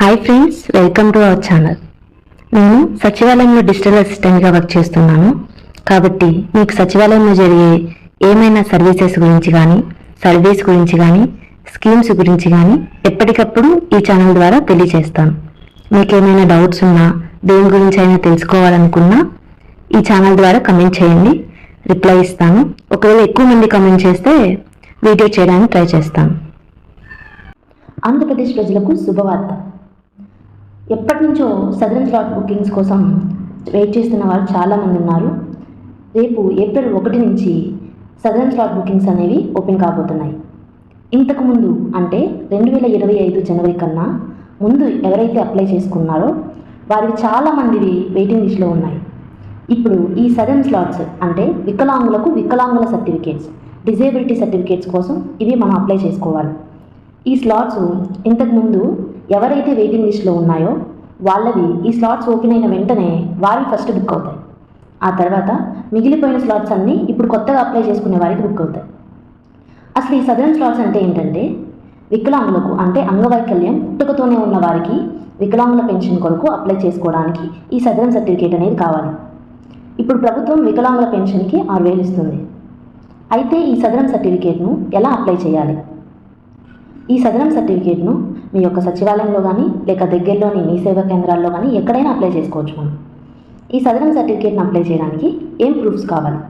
Hi friends welcome to our channel నేను సచివాలయంలో digital అసిస్టెంట్గా వర్క్ చేస్తున్నాను. కాబట్టి మీకు సచివాలయంలో జరిగే ఏమైనా సర్వీసెస్ గురించి కానీ సర్వీస్ గురించి కానీ స్కీమ్స్ గురించి కానీ ఎప్పటికప్పుడు ఈ ఛానల్ ద్వారా తెలియజేస్తాను మీకు ఏమైనా డౌట్స్ ఉన్నా దేని గురించి అయినా తెలుసుకోవాలనుకున్నా ఈ ఛానల్ ద్వారా కమెంట్ చేయండి. రిప్లై ఇస్తాను. ఒకవేళ ఎక్కువ మంది కమెంట్ చేస్తే వీడియో చేయడానికి ట్రై చేస్తాను. ఆంధ్రప్రదేశ్ ప్రజలకు శుభవార్త. ఎప్పటి నుంచో సదరన్ స్లాట్ బుకింగ్స్ కోసం వెయిట్ చేస్తున్న వారు చాలామంది ఉన్నారు. రేపు ఏప్రిల్ ఒకటి నుంచి సదరన్ స్లాట్ బుకింగ్స్ అనేవి ఓపెన్ కాబోతున్నాయి. ఇంతకుముందు అంటే రెండు వేల ఇరవై ఐదు జనవరి కన్నా ముందు ఎవరైతే అప్లై చేసుకున్నారో వారికి చాలామందివి వెయిటింగ్ లిస్ట్లో ఉన్నాయి. ఇప్పుడు ఈ సదరన్ స్లాట్స్ అంటే వికలాంగులకు వికలాంగుల సర్టిఫికేట్స్ డిజేబిలిటీ సర్టిఫికేట్స్ కోసం ఇవి మనం అప్లై చేసుకోవాలి. ఈ స్లాట్స్ ఇంతకుముందు ఎవరైతే వెయిటింగ్ లిస్ట్లో ఉన్నాయో వాళ్ళవి ఈ స్లాట్స్ ఓపెన్ అయిన వెంటనే వారి ఫస్ట్ బుక్ అవుతాయి. ఆ తర్వాత మిగిలిపోయిన స్లాట్స్ అన్నీ ఇప్పుడు కొత్తగా అప్లై చేసుకునే వారికి బుక్ అవుతాయి. అసలు ఈ సదరన్ స్లాట్స్ అంటే ఏంటంటే వికలాంగులకు అంటే అంగవైకల్యం పుట్టుకతోనే ఉన్న వారికి వికలాంగుల పెన్షన్ కొరకు అప్లై చేసుకోవడానికి ఈ సదరన్ సర్టిఫికేట్ అనేది కావాలి. ఇప్పుడు ప్రభుత్వం వికలాంగుల పెన్షన్కి ఆరు వేలు ఇస్తుంది. అయితే ఈ సదరన్ సర్టిఫికేట్ను ఎలా అప్లై చేయాలి? ఈ సదరం సర్టిఫికేట్ను మీ యొక్క సచివాలయంలో కానీ లేక దగ్గరలోని మీ సేవా కేంద్రాల్లో కానీ ఎక్కడైనా అప్లై చేసుకోవచ్చు మనం. ఈ సదరం సర్టిఫికేట్ను అప్లై చేయడానికి ఏం ప్రూఫ్స్ కావాలి?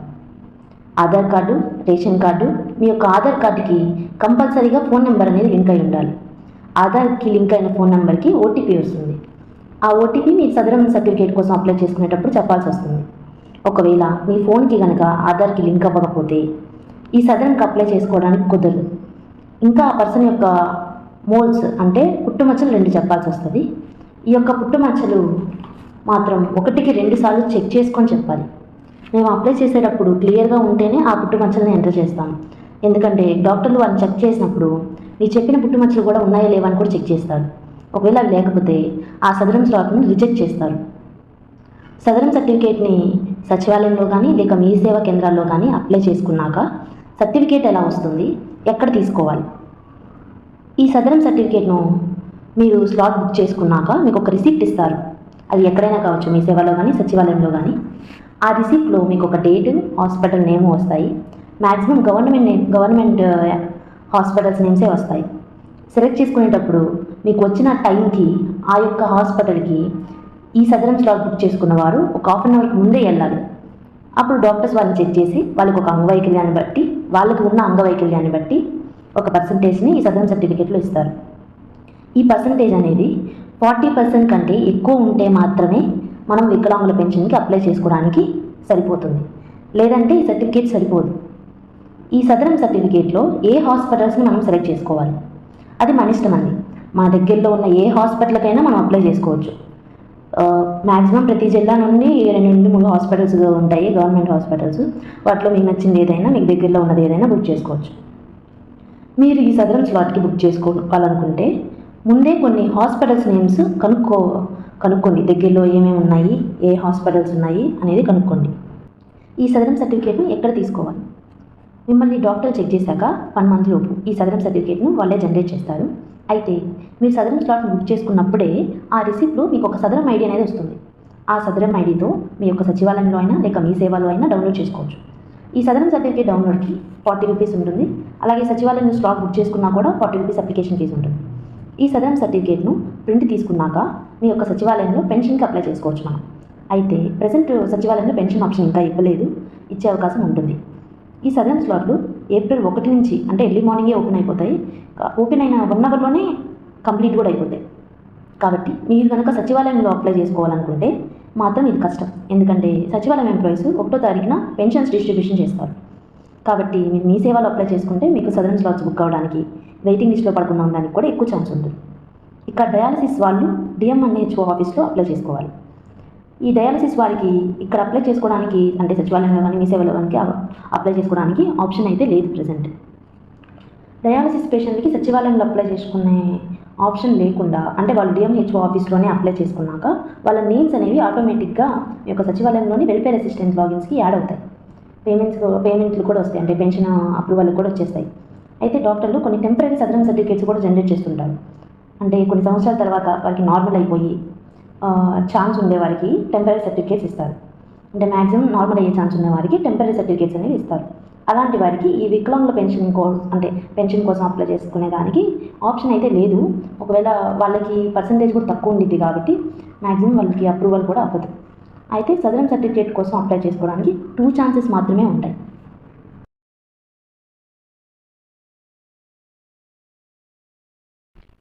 ఆధార్ కార్డు రేషన్ కార్డు మీ యొక్క ఆధార్ కార్డుకి కంపల్సరీగా ఫోన్ నెంబర్ అనేది లింక్ అయి ఉండాలి. ఆధార్కి లింక్ అయిన ఫోన్ నెంబర్కి ఓటీపీ వస్తుంది. ఆ ఓటీపీ మీ సదరం సర్టిఫికేట్ కోసం అప్లై చేసుకునేటప్పుడు చెప్పాల్సి వస్తుంది. ఒకవేళ మీ ఫోన్కి కనుక ఆధార్కి లింక్ అవ్వకపోతే ఈ సదరంకి అప్లై చేసుకోవడానికి కుదరదు. ఇంకా ఆ పర్సన్ యొక్క మోల్స్ అంటే పుట్టుమచ్చలు రెండు చెప్పాల్సి వస్తుంది. ఈ యొక్క పుట్టుమచ్చలు మాత్రం ఒకటికి రెండు సార్లు చెక్ చేసుకొని చెప్పాలి. మేము అప్లై చేసేటప్పుడు క్లియర్గా ఉంటేనే ఆ పుట్టుమచ్చలను ఎంటర్ చేస్తాం ఎందుకంటే డాక్టర్లు వాళ్ళని చెక్ చేసినప్పుడు మీరు చెప్పిన పుట్టుమచ్చలు కూడా ఉన్నాయా లేవా అని కూడా చెక్ చేస్తారు. ఒకవేళ అవి లేకపోతే ఆ సదరం స్లాట్ను రిజెక్ట్ చేస్తారు. సదరం సర్టిఫికేట్ని సచివాలయంలో కానీ లేక మీ సేవా కేంద్రాల్లో కానీ అప్లై చేసుకున్నాక సర్టిఫికేట్ ఎలా వస్తుంది ఎక్కడ తీసుకోవాలి? ఈ సదరం సర్టిఫికేట్ను మీరు స్లాట్ బుక్ చేసుకున్నాక మీకు ఒక రిసిప్ట్ ఇస్తారు. అది ఎక్కడైనా కావచ్చు మీ సేవలో కానీ సచివాలయంలో కానీ ఆ రిసిప్ట్లో మీకు ఒక డేట్ హాస్పిటల్ నేమ్ వస్తాయి. Maximum government name government hospitals నేమ్సే వస్తాయి. సెలెక్ట్ చేసుకునేటప్పుడు మీకు వచ్చిన టైంకి ఆ యొక్క హాస్పిటల్కి ఈ సదరం స్లాట్ బుక్ చేసుకున్న వారు ఒక హాఫ్ అన్ అవర్కి ముందే వెళ్ళాలి. అప్పుడు డాక్టర్స్ వాళ్ళని చెక్ చేసి వాళ్ళకి ఒక అంగవైకల్యాన్ని బట్టి వాళ్ళకి ఉన్న అంగవైకల్యాన్ని బట్టి ఒక పర్సంటేజ్ని ఈ సదరం సర్టిఫికేట్లో ఇస్తారు. ఈ పర్సంటేజ్ అనేది ఫార్టీ పర్సెంట్ కంటే ఎక్కువ ఉంటే మాత్రమే మనం వికలాంగుల పెన్షన్కి అప్లై చేసుకోవడానికి సరిపోతుంది. లేదంటే ఈ సర్టిఫికేట్ సరిపోదు. ఈ సదరం సర్టిఫికేట్లో ఏ హాస్పిటల్స్ని మనం సెలెక్ట్ చేసుకోవాలి? అది మన ఇష్టం అండి. మన దగ్గరలో ఉన్న ఏ హాస్పిటల్కైనా మనం అప్లై చేసుకోవచ్చు. మ్యాక్సిమం ప్రతి జిల్లా నుండి రెండు నుండి మూడు హాస్పిటల్స్ ఉంటాయి గవర్నమెంట్ హాస్పిటల్స్ వాటిలో మీకు నచ్చింది ఏదైనా మీకు దగ్గరలో ఉన్నది ఏదైనా బుక్ చేసుకోవచ్చు. మీరు ఈ సదరం స్లాట్కి బుక్ చేసుకోవాలనుకుంటే ముందే కొన్ని హాస్పిటల్స్ నేమ్స్ కనుక్కో కనుక్కోండి. దగ్గరలో ఏమేమి ఉన్నాయి ఏ హాస్పిటల్స్ ఉన్నాయి అనేది కనుక్కోండి. ఈ సదరం సర్టిఫికేట్ను ఎక్కడ తీసుకోవాలి? మిమ్మల్ని డాక్టర్ చెక్ చేశాక వన్ మంత్ లోపు ఈ సదరం సర్టిఫికేట్ను వాళ్ళే జనరేట్ చేస్తారు. అయితే మీరు సదరం స్లాట్ బుక్ చేసుకున్నప్పుడే ఆ రిసిప్ట్లో మీకు ఒక సదరం ఐడి అనేది వస్తుంది. ఆ సదరం ఐడితో మీ యొక్క సచివాలయంలో అయినా లేక మీ సేవలో అయినా డౌన్లోడ్ చేసుకోవచ్చు. ఈ సదరన్ సర్టిఫికేట్ డౌన్లోడ్కి ఫార్టీ రూపీస్ ఉంటుంది. అలాగే సచివాలయంలో స్లాట్ బుక్ చేసుకున్నా కూడా ఫార్టీ రూపీస్ అప్లికేషన్ ఫీజు ఉంటుంది. ఈ సదరన్ సర్టిఫికేట్ను ప్రింట్ తీసుకున్నాక మీ యొక్క సచివాలయంలో పెన్షన్కి అప్లై చేసుకోవచ్చు మనం. అయితే ప్రజెంట్ సచివాలయంలో పెన్షన్ ఆప్షన్ ఇంకా ఇవ్వలేదు. ఇచ్చే అవకాశం ఉంటుంది. ఈ సదరన్ స్లాట్లు ఏప్రిల్ ఒకటి నుంచి అంటే ఎర్లీ మార్నింగే ఓపెన్ అయిపోతాయి. ఓపెన్ అయిన వన్ అవర్లోనే కంప్లీట్ కూడా అయిపోతాయి. కాబట్టి మీరు కనుక సచివాలయంలో అప్లై చేసుకోవాలనుకుంటే మాత్రం ఇది కష్టం. ఎందుకంటే సచివాలయం ఎంప్లాయీస్ ఒకటో తారీఖున పెన్షన్స్ డిస్ట్రిబ్యూషన్ చేస్తారు. కాబట్టి మీరు మీ సేవలో అప్లై చేసుకుంటే మీకు సదరన్ స్లాట్స్ బుక్ అవ్వడానికి వెయిటింగ్ లిస్ట్లో పడకుండా ఉండడానికి కూడా ఎక్కువ ఛాన్స్ ఉంటుంది. ఇక్కడ డయాలసిస్ వాళ్ళు డిఎంఎన్హెచ్ఓ ఆఫీస్లో అప్లై చేసుకోవాలి. ఈ డయాలసిస్ వారికి ఇక్కడ అప్లై చేసుకోవడానికి అంటే సచివాలయంలో కానీ మీ సేవలో కానీ అప్లై చేసుకోవడానికి ఆప్షన్ అయితే లేదు ప్రజెంట్ డయాలసిస్ పేషెంట్కి సచివాలయంలో అప్లై చేసుకునే ఆప్షన్ లేకుండా అంటే వాళ్ళు డిఎంహెచ్ఓ ఆఫీస్లోనే అప్లై చేసుకున్నాక వాళ్ళ నేమ్స్ అనేవి ఆటోమేటిక్గా మీ యొక్క సచివాలయంలోని వెల్ఫేర్ అసిస్టెంట్ లాగిన్స్కి యాడ్ అవుతాయి. పేమెంట్స్ పేమెంట్లు కూడా వస్తాయి అంటే పెన్షన్ అప్రూవల్ కూడా వచ్చేస్తాయి. అయితే డాక్టర్లు కొన్ని టెంపరీ సదరన్ సర్టిఫికేట్స్ కూడా జనరేట్ చేస్తుంటారు. అంటే కొన్ని సంవత్సరాల తర్వాత వారికి నార్మల్ అయిపోయి ఛాన్స్ ఉండే వారికి టెంపరీ సర్టిఫికేట్స్ ఇస్తారు. అంటే మ్యాక్సిమం నార్మల్ అయ్యే ఛాన్స్ ఉన్న వారికి టెంపరీ సర్టిఫికేట్స్ అనేవి ఇస్తారు. అలాంటి వారికి ఈ వికలాంగుల పెన్షన్ కోసం అంటే పెన్షన్ కోసం అప్లై చేసుకునే దానికి ఆప్షన్ అయితే లేదు. ఒకవేళ వాళ్ళకి పర్సంటేజ్ కూడా తక్కువ ఉండిద్ది కాబట్టి మ్యాక్సిమం వాళ్ళకి అప్రూవల్ కూడా అవ్వదు. అయితే సదరన్ సర్టిఫికేట్ కోసం అప్లై చేసుకోవడానికి టూ ఛాన్సెస్ మాత్రమే ఉంటాయి.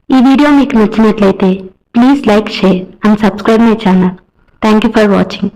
ఈ వీడియో మీకు నచ్చినట్లయితే please like share and subscribe my channel thank you for watching